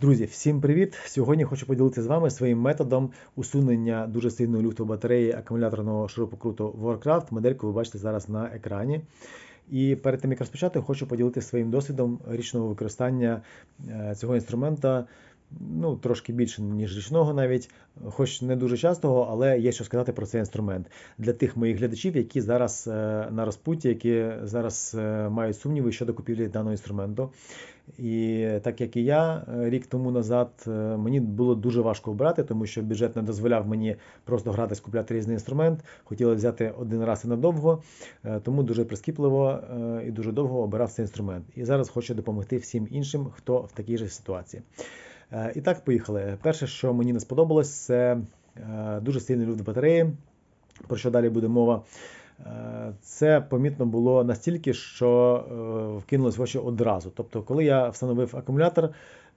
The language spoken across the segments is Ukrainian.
Друзі, всім привіт! Сьогодні хочу поділитися з вами своїм методом усунення дуже сильної люфту батареї акумуляторного шурупокруту Warcraft. Модельку ви бачите зараз на екрані. І перед тим як розпочати, хочу поділитися своїм досвідом річного використання е, цього інструмента. Ну, трошки більше, ніж річного навіть, хоч не дуже частого, але є що сказати про цей інструмент для тих моїх глядачів, які зараз е, на розпутті, які зараз е, мають сумніви щодо купівлі даного інструменту. І так як і я е, рік тому назад, е, мені було дуже важко обрати, тому що бюджет не дозволяв мені просто грати, скупляти різний інструмент. Хотіли взяти один раз і надовго, е, тому дуже прискіпливо і дуже довго обирав цей інструмент. І зараз хочу допомогти всім іншим, хто в такій же ситуації. І так, поїхали. Перше, що мені не сподобалось, це дуже сильний люфт батареї, про що далі буде мова. Це помітно було настільки, що е, вкинулось в очі одразу. Тобто, коли я встановив акумулятор,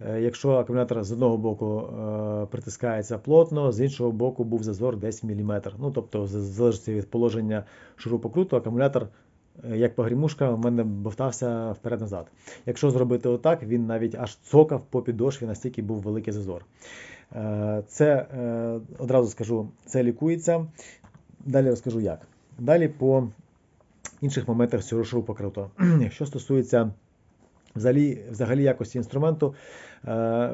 е, якщо акумулятор з одного боку е, притискається плотно, з іншого боку був зазор десь міліметр. Ну, тобто, в залежності від положення шурупокруту, акумулятор, як погрімушка, в мене бовтався вперед-назад. Якщо зробити отак, він навіть аж цокав по підошві, настільки був великий зазор. Це одразу скажу, це лікується. Далі розкажу як. Далі по інших моментах цього шурупокруту. Що стосується взагалі, взагалі якості інструменту,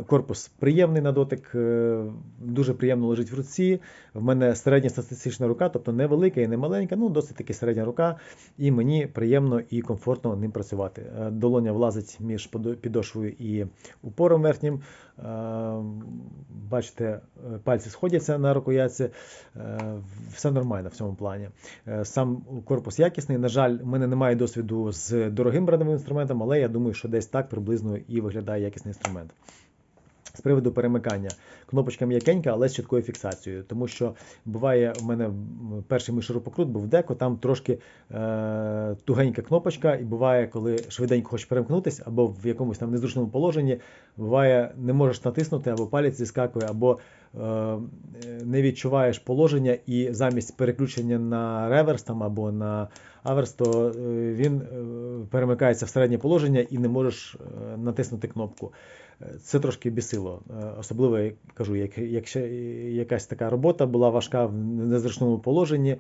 корпус приємний на дотик, е, дуже приємно лежить в руці. В мене середня статистична рука, тобто не велика і не маленька, ну досить таки середня рука, і мені приємно і комфортно ним працювати. Е, Долоня влазить між підошвою і упором верхнім. Е, Бачите, е, пальці сходяться на рукоятці. Е, Все нормально в цьому плані. Е, Сам корпус якісний. На жаль, в мене немає досвіду з дорогим брендовим інструментом, але я думаю, що десь так приблизно і виглядає якісний інструмент. З приводу перемикання. Кнопочка м'якенька, але з чіткою фіксацією. Тому що буває, у мене перший мій шурупокрут був деко, там трошки е, тугенька кнопочка, і буває, коли швиденько хочеш перемкнутися, або в якомусь там незручному положенні, буває, не можеш натиснути, або палець зіскакує, або е, не відчуваєш положення, і замість переключення на реверс там, або на аверс, то е, він е, перемикається в середнє положення і не можеш е, натиснути кнопку. Це трошки бісило. Е, Особливо я кажу, як, якщо якась така робота була важка в незручному положенні,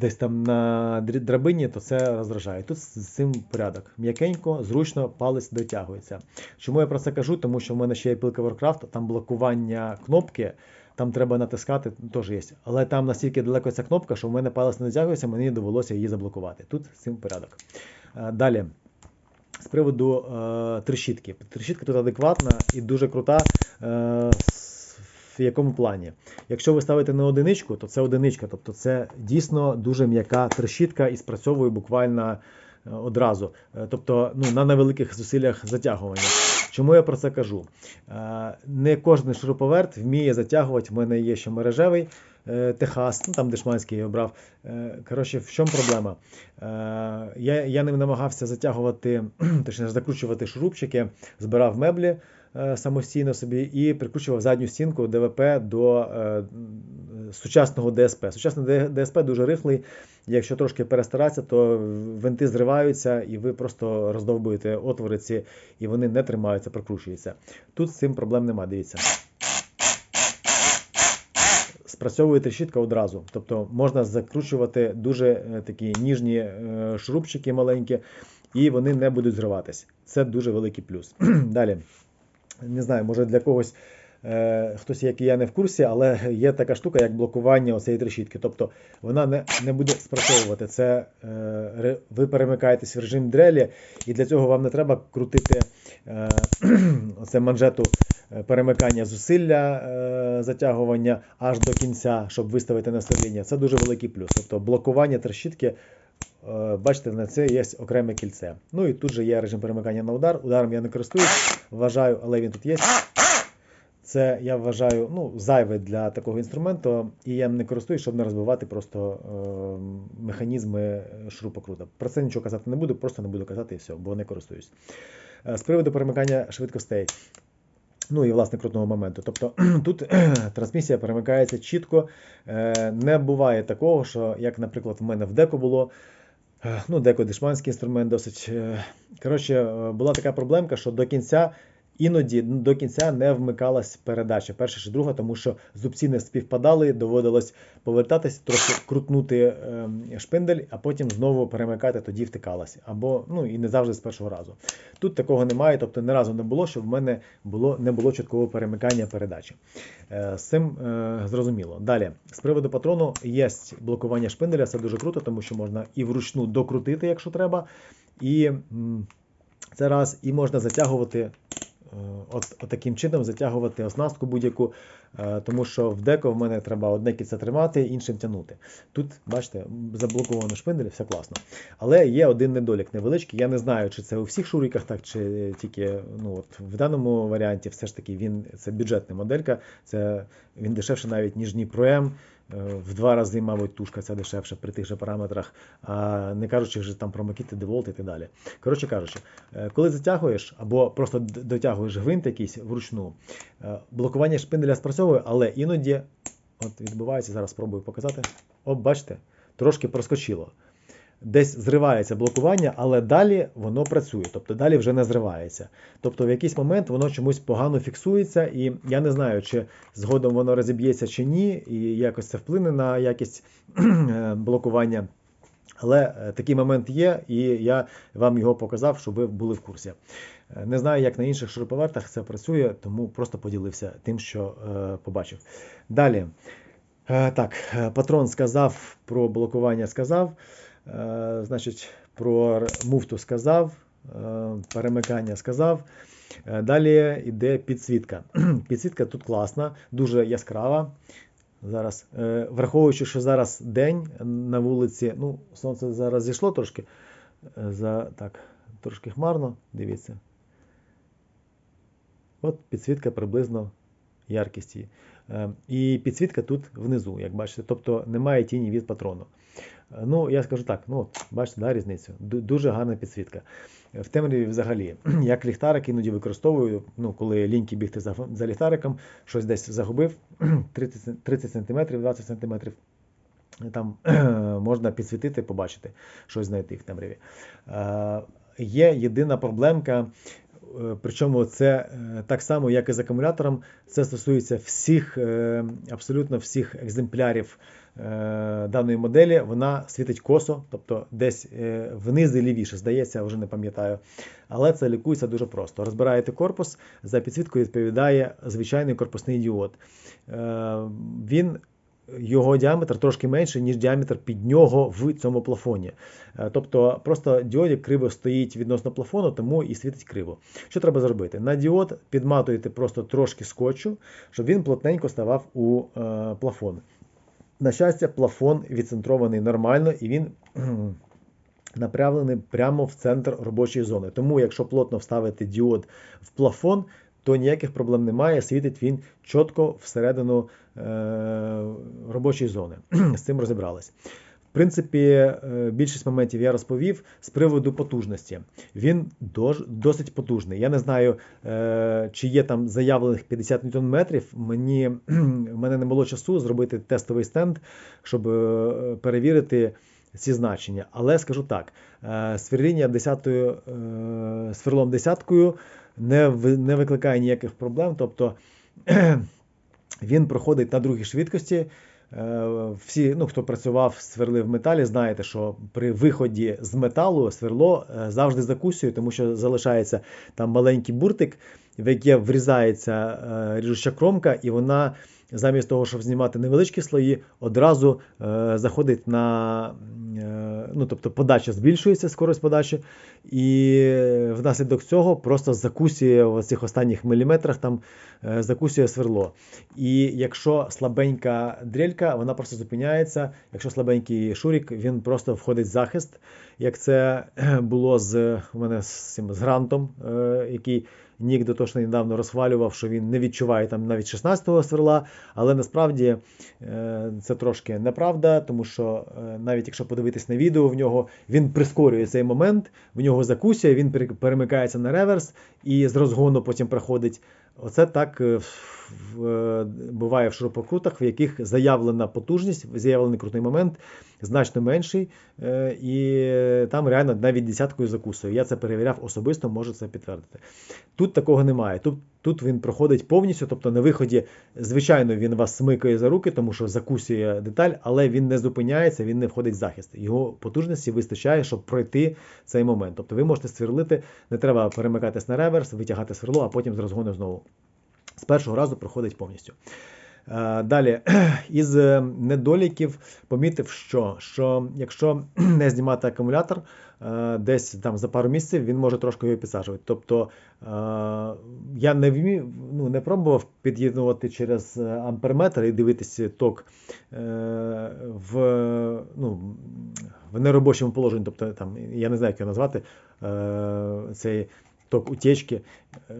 десь там на драбині, то це роздражає. Тут з цим порядок. М'якенько, зручно, палець дотягується. Чому я про це кажу? Тому що в мене ще є пилка Warcraft, там блокування кнопки. Там треба натискати, теж є. Але там настільки далеко ця кнопка, що в мене палець не дотягується, мені довелося її заблокувати. Тут цим порядок. Е, Далі. З приводу е, трещітки. Трещітка тут адекватна і дуже крута. Е, в якому плані? Якщо ви ставите на одиничку, то це одиничка, тобто це дійсно дуже м'яка трещітка і спрацьовує буквально е, одразу. Е, Тобто ну, на невеликих зусиллях затягування. Чому я про це кажу? Е, Не кожен шуруповерт вміє затягувати. В мене є ще мережевий Техас, ну там дешманський обрав. Е, Коротше, в чому проблема? Е, Я, я ним намагався затягувати, точніше закручувати шурупчики, збирав меблі е, самостійно собі і прикручував задню стінку ДВП до е, сучасного ДСП. Сучасний ДСП дуже рихлий. Якщо трошки перестаратися, то винти зриваються і ви просто роздовбуєте отвори ці, і вони не тримаються, прокручуються. Тут з цим проблем нема, дивіться. Спрацьовує трещітка одразу. Тобто можна закручувати дуже е, такі ніжні е, шурупчики маленькі, і вони не будуть зриватись. Це дуже великий плюс. Далі. Не знаю, може для когось е, хтось, як і я, не в курсі, але є така штука, як блокування оцеї трещітки. Тобто вона не, не буде спрацьовувати. Це е, ви перемикаєтесь в режим дрелі, і для цього вам не треба крутити е, оце манжету перемикання зусилля, е, затягування аж до кінця, щоб виставити наставлення. Це дуже великий плюс. Тобто блокування трещітки. е, Бачите, на це є окреме кільце. Ну і тут же є режим перемикання на удар. Ударом я не користуюсь, вважаю, але він тут є. Це я вважаю ну, зайве для такого інструменту, і я не користуюсь, щоб не розбивати просто е, механізми шурупокрута. Про це нічого казати не буду, просто не буду казати і все, бо не користуюсь. Е, З приводу перемикання швидкостей. Ну і власне крутного моменту. Тобто тут трансмісія перемикається чітко. Е, Не буває такого, що, як, наприклад, в мене в деко було. е, Ну, деко дешманський інструмент досить. е, Коротше, була така проблемка, що до кінця Іноді до кінця не вмикалась передача, перша чи друга, тому що зубці не співпадали, доводилось повертатись, трохи крутнути ем, шпиндель, а потім знову перемикати, тоді втикалась. Або ну і не завжди з першого разу. Тут такого немає, тобто ні разу не було, щоб в мене було не було чіткого перемикання передачі. Е, З цим е, зрозуміло. Далі, з приводу патрону, є блокування шпинделя, це дуже круто, тому що можна і вручну докрутити, якщо треба, і це раз, і можна затягувати. Е, От, от таким чином затягувати оснастку будь-яку, тому що в деко в мене треба одне кільце тримати, іншим тягнути. Тут, бачите, заблоковано шпиндель, все класно. Але є один недолік невеличкий. Я не знаю, чи це у всіх шуриках так, чи тільки ну, от, в даному варіанті все ж таки він це бюджетна моделька, це він дешевше навіть, ніж M. Е, В два рази, мабуть, тушка ця дешевша при тих же параметрах, а не кажучи вже там про Makita DeWalt і так далі. Коротше кажучи, е, коли затягуєш або просто дотягуєш гвинт якийсь вручну, е, блокування шпинделя спрацьовує, але іноді от відбувається, зараз спробую показати. О, бачите, трошки проскочило. Десь зривається блокування, але далі воно працює, тобто далі вже не зривається. Тобто в якийсь момент воно чомусь погано фіксується, і я не знаю, чи згодом воно розіб'ється чи ні, і якось це вплине на якість е, блокування. Але е, такий момент є, і я вам його показав, щоб ви були в курсі. Е, Не знаю, як на інших шуруповертах це працює, тому просто поділився тим, що е, побачив. Далі. Так, патрон сказав про блокування, сказав. Значить, про муфту сказав, перемикання сказав. Далі йде підсвітка. Підсвітка тут класна, дуже яскрава. Зараз, е, враховуючи, що зараз день на вулиці, ну, сонце зараз зійшло трошки. е, За, так, трошки хмарно, дивіться. От підсвітка приблизно яркісті. Е, І підсвітка тут внизу, як бачите, тобто немає тіні від патрону. Ну, я скажу так, ну, бачите, да, різницю. Дуже гарна підсвітка. В темряві взагалі, як ліхтарик іноді використовую, ну, коли ліньки бігти за, за ліхтариком, щось десь загубив, 30, 30 см, 20 см. Там можна підсвітити, побачити, щось знайти в темряві. Е, Є єдина проблемка, е, причому це е, так само, як і з акумулятором, це стосується всіх, абсолютно всіх екземплярів даної моделі. Вона світить косо, тобто десь е, вниз і лівіше, здається, вже не пам'ятаю. Але це лікується дуже просто. Розбираєте корпус, за підсвітку відповідає звичайний корпусний діод. Е, Він його діаметр трошки менший, ніж діаметр під нього в цьому плафоні. Е, Тобто просто діодик криво стоїть відносно плафону, тому і світить криво. Що треба зробити? На діод підматуєте просто трошки скотчу, щоб він плотненько ставав у е, плафон. На щастя, плафон відцентрований нормально і він направлений прямо в центр робочої зони. Тому, якщо плотно вставити діод в плафон, то ніяких проблем немає. Світить він чітко всередину е, робочої зони. З цим розібрались. Принципі, е, більшість моментів я розповів з приводу потужності. Він досить потужний. Я не знаю, е, чи є там заявлених 50 Нм. Мені в мене не було часу зробити тестовий стенд, щоб е, перевірити ці значення. Але скажу так: сверління 10 е, сверлом десяткою не, не викликає ніяких проблем. Тобто він проходить на другій швидкості. Е, Всі, ну, хто працював, сверли в металі, знаєте, що при виході з металу сверло е, завжди закусює, тому що залишається там маленький буртик, в яке врізається е, ріжуча кромка, і вона замість того, щоб знімати невеличкі слої, одразу е, заходить на е, ну, тобто подача збільшується, скорость подачі, і внаслідок цього просто закусює в цих останніх міліметрах там е, закусює сверло. І якщо слабенька дрелька, вона просто зупиняється. Якщо слабенький шурік, він просто входить в захист, як це було з у мене з з грантом, який Нік дотошно недавно розхвалював, що він не відчуває там навіть 16-го сверла, але насправді е, це трошки неправда, тому що е, навіть якщо подивитись на відео, в нього він прискорює цей момент, в нього закусює, він пере- перемикається на реверс і з розгону потім проходить. Оце так е, буває в шурупокрутах, в яких заявлена потужність, заявлений крутний момент значно менший, е, і там реально навіть десяткою закусує. Я це перевіряв особисто, можу це підтвердити. Тут такого немає. Тут, тут він проходить повністю, тобто на виході, звичайно, він вас смикає за руки, тому що закусує деталь, але він не зупиняється, він не входить в захист. Його потужності вистачає, щоб пройти цей момент. Тобто ви можете сверлити, не треба перемикатись на реверс, витягати сверло, а потім з розгону знову. З першого разу проходить повністю. Е, Далі, із е, недоліків помітив, що, що якщо не знімати акумулятор, е, десь там за пару місяців він може трошки його підсаджувати. Тобто я не вмів, ну, не пробував під'єднувати через амперметр і дивитися ток в, ну, в неробочому положенні. Тобто там, я не знаю, як його назвати, цей ток утечки е,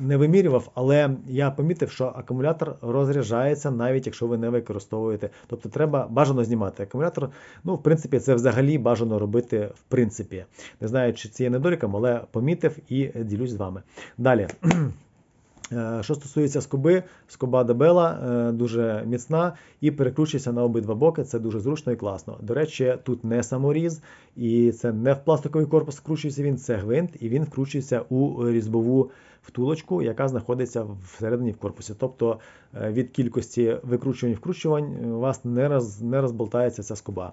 не вимірював, але я помітив, що акумулятор розряджається навіть якщо ви не використовуєте. Тобто треба бажано знімати акумулятор. Ну, в принципі, це взагалі бажано робити в принципі. Не знаю, чи це є недоліком, але помітив і ділюсь з вами. Далі. Е, Що стосується скоби, скоба дебела е, дуже міцна і перекручується на обидва боки. Це дуже зручно і класно. До речі, тут не саморіз, і це не в пластиковий корпус вкручується він, це гвинт, і він вкручується у різьбову втулочку, яка знаходиться всередині в корпусі. Тобто е, від кількості викручувань вкручувань у вас не, роз, не розболтається ця скоба.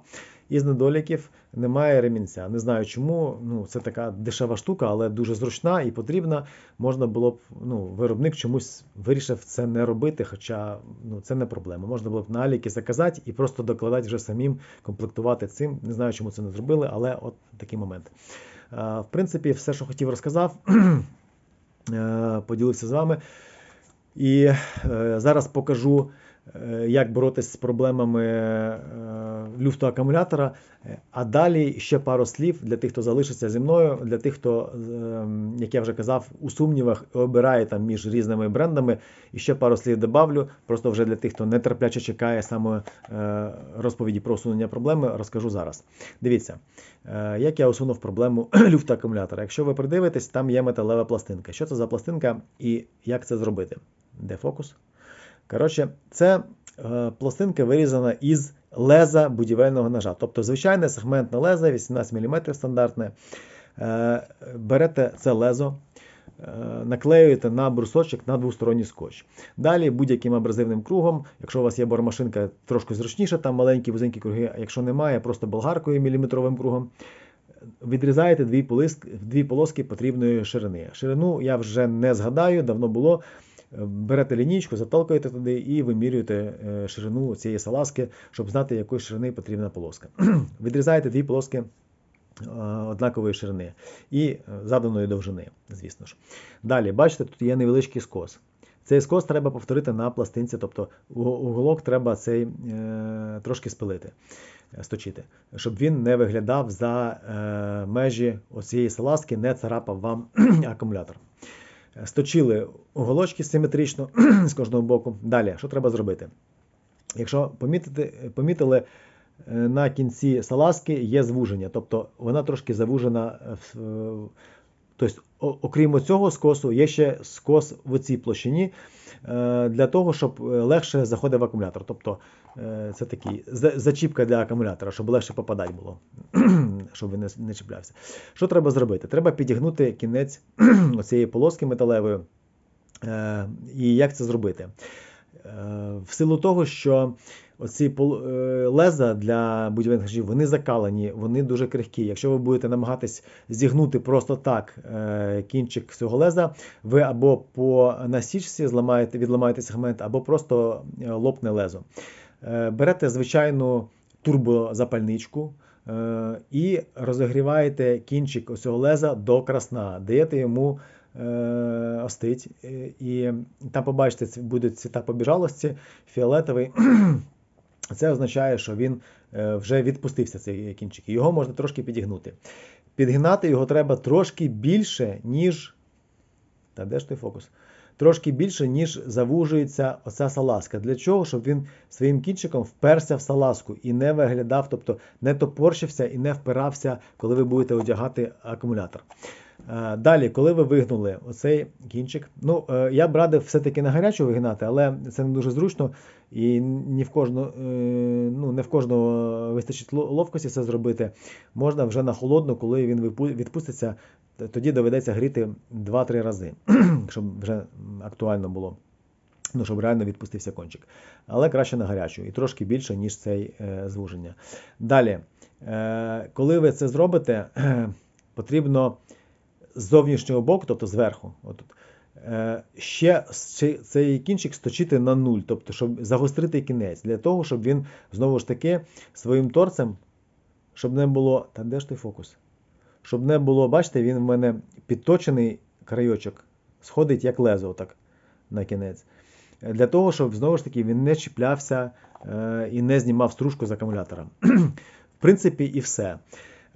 Із недоліків немає ремінця. Не знаю чому. Ну, це така дешева штука, але дуже зручна і потрібна. Можна було б, ну, виробник чомусь вирішив це не робити, хоча ну, це не проблема. Можна було б на Аліки заказати і просто докладати вже самим, комплектувати цим. Не знаю, чому це не зробили, але от такий момент. Е, В принципі, все, що хотів, розказав. Е, поділився з вами. І е, зараз покажу, як боротися з проблемами е, люфту акумулятора. Е, А далі ще пару слів для тих, хто залишиться зі мною, для тих, хто, е, як я вже казав, у сумнівах обирає там між різними брендами. І ще пару слів добавлю. Просто вже для тих, хто нетерпляче чекає саме е, розповіді про усунення проблеми, розкажу зараз. Дивіться, е, як я усунув проблему люфту акумулятора. Якщо ви придивитесь, там є металева пластинка. Що це за пластинка і як це зробити? Де фокус? Коротше, це е, пластинка вирізана із леза будівельного ножа. Тобто звичайне сегментне лезо, 18 мм стандартне. Е, берете це лезо, е, наклеюєте на брусочок на двосторонній скотч. Далі будь-яким абразивним кругом, якщо у вас є бормашинка трошки зручніша, там маленькі вузенькі круги, а якщо немає, просто болгаркою міліметровим кругом. Відрізаєте дві полоски, дві полоски потрібної ширини. Ширину я вже не згадаю, давно було. Берете лінійку, заталкуєте туди і вимірюєте е, ширину цієї салазки, щоб знати, якої ширини потрібна полоска. Відрізаєте дві полоски е, однакової ширини і е, заданої довжини, звісно ж. Далі, бачите, тут є невеличкий скос. Цей скос треба повторити на пластинці, тобто уголок треба цей е, трошки спилити, сточити, щоб він не виглядав за е, межі оцієї салазки, не царапав вам акумулятор. Сточили уголочки симетрично з кожного боку. Далі, що треба зробити? Якщо помітити, помітили, е, на кінці салазки є звуження, тобто вона трошки завужена. е, е, Тобто, окрім цього скосу, є ще скос в цій площині для того, щоб легше заходив акумулятор. Тобто це такий зачіпка для акумулятора, щоб легше попадати було, щоб він не, чіплявся. Що треба зробити? Треба підігнути кінець цієї полоски металевої. Е, І як це зробити? Е, В силу того, що оці е, леза для будівельних ножів, вони закалені, вони дуже крихкі. Якщо ви будете намагатись зігнути просто так е, кінчик цього леза, ви або по насічці зламаєте, відламаєте сегмент, або просто е, лопне лезо. Е, Берете звичайну турбозапальничку е, і розігріваєте кінчик ось цього леза до красна, даєте йому е, остить. І там побачите, будуть цвіта побіжалості, фіолетовий. Це означає, що він вже відпустився цей кінчик. Його можна трошки підігнути. Підгинати його треба трошки більше, ніж. Та де ж той фокус? Трошки більше, ніж завужується оця салазка. Для чого? Щоб він своїм кінчиком вперся в салазку і не виглядав, тобто не топорщився і не впирався, коли ви будете одягати акумулятор. Е, Далі, коли ви вигнули оцей кінчик, ну е, я б радив все-таки на гарячу вигинати, але це не дуже зручно і ні в кожного, е, ну, не в кожного вистачить ловкості це зробити. Можна вже на холодну, коли він відпуститься, тоді доведеться гріти 2-3 рази, щоб вже актуально було. Ну, щоб реально відпустився кончик. Але краще на гарячу і трошки більше, ніж цей е, звуження. Далі, е, коли ви це зробите, потрібно з зовнішнього боку, тобто зверху, отут, е, ще цей- кінчик сточити на нуль, тобто, щоб загострити кінець, для того, щоб він знову ж таки своїм торцем, щоб не було. Та де ж той фокус? Щоб не було, бачите, він в мене підточений крайочок, сходить як лезо, отак на кінець. Для того, щоб знову ж таки він не чіплявся е, і не знімав стружку з акумулятора. В принципі, і все.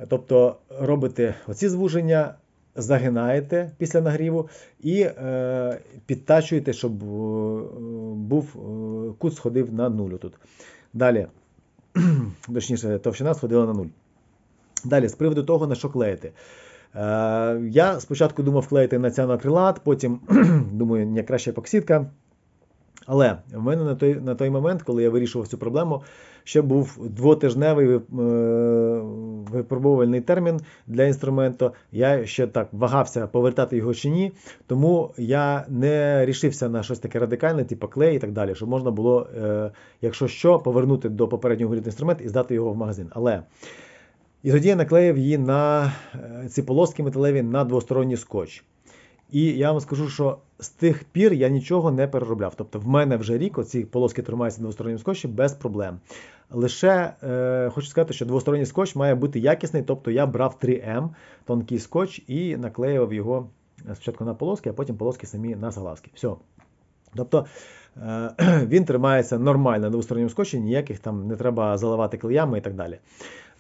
Тобто робите оці звуження, загинаєте після нагріву і е, підтачуєте, щоб е, був е, кут сходив на нуль тут. Далі, точніше, товщина сходила на нуль. Далі, з приводу того, на що клеїти. Е, я спочатку думав клеїти на ціаноакрилат, потім думаю, не краще епоксидка. Але в мене на той, на той момент, коли я вирішував цю проблему, ще був двотижневий е, випробувальний термін для інструменту. Я ще так вагався повертати його чи ні, тому я не рішився на щось таке радикальне, типу клей і так далі, щоб можна було, е, якщо що, повернути до попереднього інструмент і здати його в магазин. Але і тоді я наклеїв її на е, ці полоски металеві на двосторонній скотч. І я вам скажу, що з тих пір я нічого не переробляв. Тобто в мене вже рік оці полоски тримаються на двосторонньому скотчі без проблем. Лише е, хочу сказати, що двосторонній скотч має бути якісний, тобто я брав 3М тонкий скотч і наклеював його спочатку на полоски, а потім полоски самі на салазки. Все. Тобто е, він тримається нормально на двосторонньому скотчі, ніяких там не треба заливати клеями і так далі.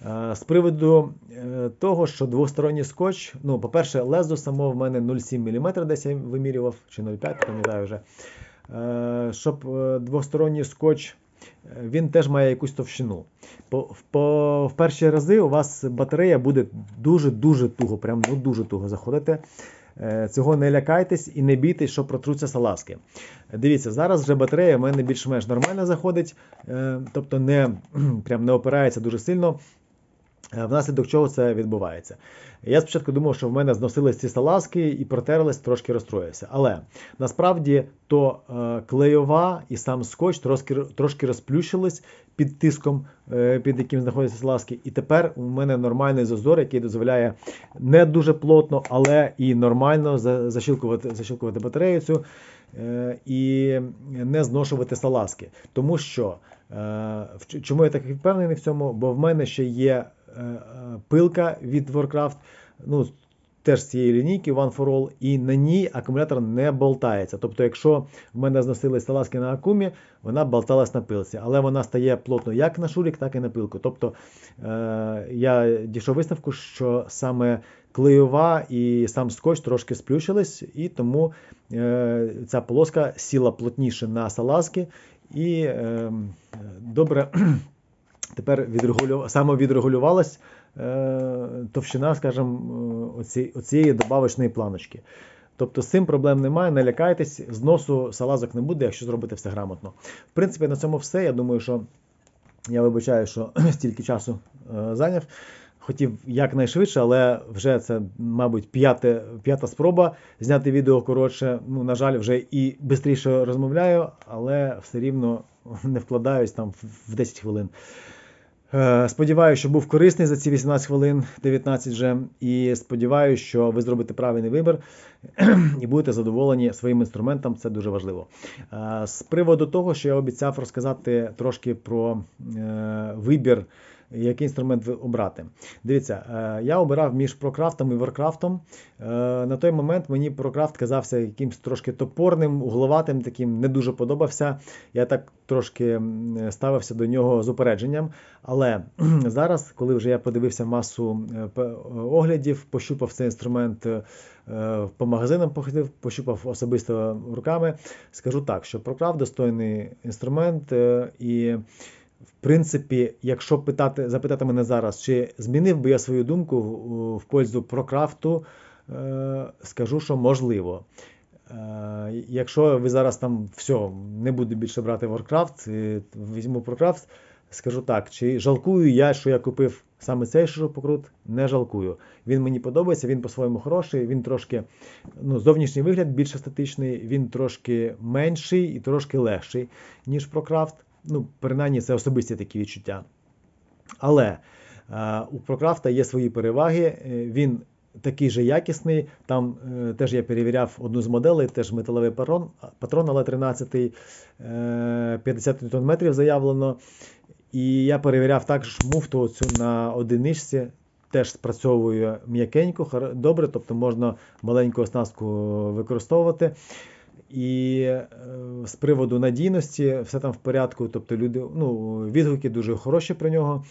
Е, З приводу е, того, що двосторонній скотч, ну, по-перше, лезо само в мене 0,7 мм десь я вимірював, чи 0,5, пам'ятаю вже. Е, Щоб двосторонній скотч, він теж має якусь товщину. По, по, в перші рази у вас батарея буде дуже-дуже туго, прям ну, дуже туго заходити. Цього не лякайтесь і не бійтесь, що протруться салазки. Дивіться, зараз вже батарея в мене більш-менш нормально заходить, тобто не, прям не опирається дуже сильно. Е, Внаслідок чого це відбувається. Я спочатку думав, що в мене зносились ці салазки і протерлись, трошки розстроївся. Але насправді то е, клейова і сам скотч трошки, трошки розплющились під тиском, е, під яким знаходяться салазки. І тепер у мене нормальний зазор, який дозволяє не дуже плотно, але і нормально за- защілкувати, защілкувати батарею цю і не зношувати салазки. Тому що чому я так впевнений в цьому? Бо в мене ще є пилка від Warcraft, ну, теж з цієї лінійки One for All, і на ній акумулятор не болтається. Тобто, якщо в мене зносились салазки на акумі, вона болталась на пилці, але вона стає плотно як на шурік, так і на пилку. Тобто е, я дійшов висновку, що саме клейова і сам скотч трошки сплющились, і тому е, ця полоска сіла плотніше на салазки і е, добре тепер відрегулю... самовідрегулювалась е, товщина, скажімо, оці... оцієї добавочної планочки. Тобто з цим проблем немає, не лякайтесь, зносу салазок не буде, якщо зробити все грамотно. В принципі, на цьому все. Я думаю, що я вибачаю, що стільки часу е, зайняв. Хотів якнайшвидше, але вже це, мабуть, п'яте, п'ята спроба зняти відео коротше. Ну, на жаль, вже і швидше розмовляю, але все рівно не вкладаюсь там в 10 хвилин. Е, Сподіваюся, що був корисний за ці 18 хвилин, 19 вже. І сподіваюся, що ви зробите правильний вибір і будете задоволені своїм інструментом. Це дуже важливо. Е, З приводу того, що я обіцяв розказати трошки про е, вибір. Який інструмент обрати? Дивіться, е, я обирав між прокрафтом і воркрафтом. Е, На той момент мені прокрафт казався якимсь трошки топорним, угловатим, таким не дуже подобався. Я так трошки ставився до нього з упередженням. Але зараз, коли вже я подивився масу е, оглядів, пощупав цей інструмент по магазинам, походив, пощупав особисто руками, скажу так, що прокрафт достойний інструмент і. В принципі, якщо питати, запитати мене зараз, чи змінив би я свою думку в, в пользу прокрафту, е, скажу, що можливо. Е, Якщо ви зараз там все, не буду більше брати Warcraft, е, візьму ProCraft, скажу так, чи жалкую я, що я купив саме цей шурупокрут? Не жалкую. Він мені подобається, він по-своєму хороший, він трошки, ну, зовнішній вигляд більш естетичний, він трошки менший і трошки легший, ніж ProCraft. Ну, принаймні, це особисті такі відчуття. Але е, у ProCraft є свої переваги. е, Він такий же якісний. Там е, теж я перевіряв одну з моделей, теж металевий патрон, патрон але 13 е, 50 Нм заявлено. І я перевіряв також муфту цю на одиничці. Теж спрацьовує м'якенько, добре, тобто можна маленьку оснастку використовувати. І е, з приводу надійності все там в порядку. Тобто люди, ну, відгуки дуже хороші про нього.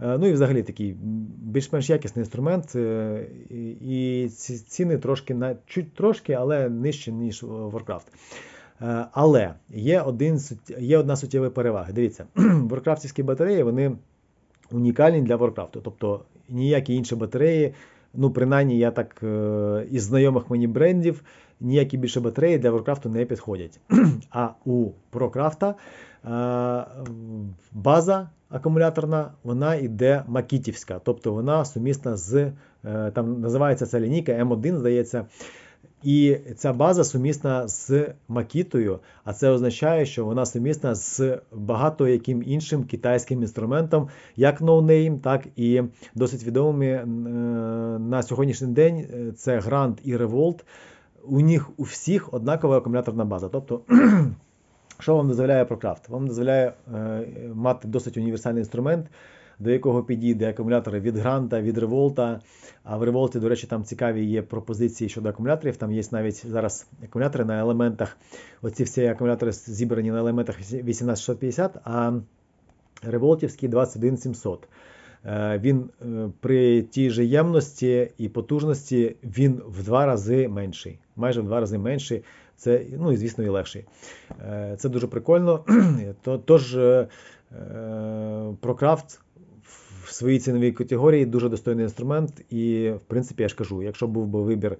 Е, Ну і взагалі такий більш-менш якісний інструмент. е, І ці ціни трошки чуть трошки, але нижче, ніж Warcraft. Але є, один, є одна суттєва перевага. Дивіться, варкрафтівські батареї вони унікальні для Warcraft. Тобто ніякі інші батареї, ну принаймні я так е, із знайомих мені брендів, ніякі більше батареї для Warcraft не підходять. А у ProCraft е, база акумуляторна, вона йде макітівська, тобто вона сумісна з, е, там називається ця лінійка М1, здається. І ця база сумісна з Макітою, а це означає, що вона сумісна з багато яким іншим китайським інструментом, як No так і досить відомими е, на сьогоднішній день. е, Це Grand і Revolt. У них у всіх однакова акумуляторна база. Тобто, що вам дозволяє ProCraft? Вам дозволяє е, мати досить універсальний інструмент, до якого підійде акумулятори від Гранта, від Револта. А в Револті, до речі, там цікаві є пропозиції щодо акумуляторів. Там є навіть зараз акумулятори на елементах. Оці всі акумулятори зібрані на елементах 18650, а Револтівський 21700. Е, Він е, при тій же ємності і потужності він в два рази менший, майже в два рази менший. Це, ну і звісно, і легший. Е, Це дуже прикольно. Тож е, е, в своїй ціновій категорії дуже достойний інструмент. І, в принципі, я ж кажу, якщо був би вибір,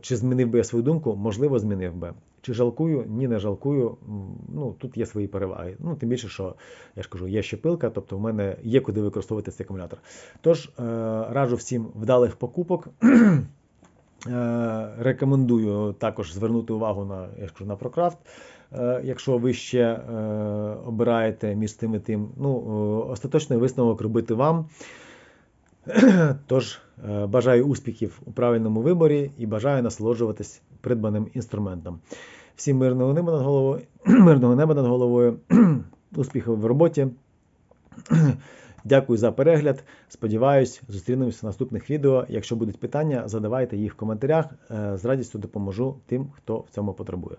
чи змінив би я свою думку, можливо, змінив би. Чи жалкую? Ні, не жалкую. Ну, тут є свої переваги. Ну, тим більше, що я ж кажу, є щепилка, тобто в мене є куди використовувати цей акумулятор. Тож раджу всім вдалих покупок. Е, Рекомендую також звернути увагу на, я ж на ProCraft. Е, Якщо ви ще е, обираєте між тим і тим, ну, остаточний висновок робити вам. Тож бажаю успіхів у правильному виборі і бажаю насолоджуватись придбаним інструментом. Всім мирного неба над головою, мирного неба над головою, успіхів в роботі. Дякую за перегляд. Сподіваюсь, зустрінемося в наступних відео. Якщо будуть питання, задавайте їх в коментарях. Е, З радістю допоможу тим, хто в цьому потребує.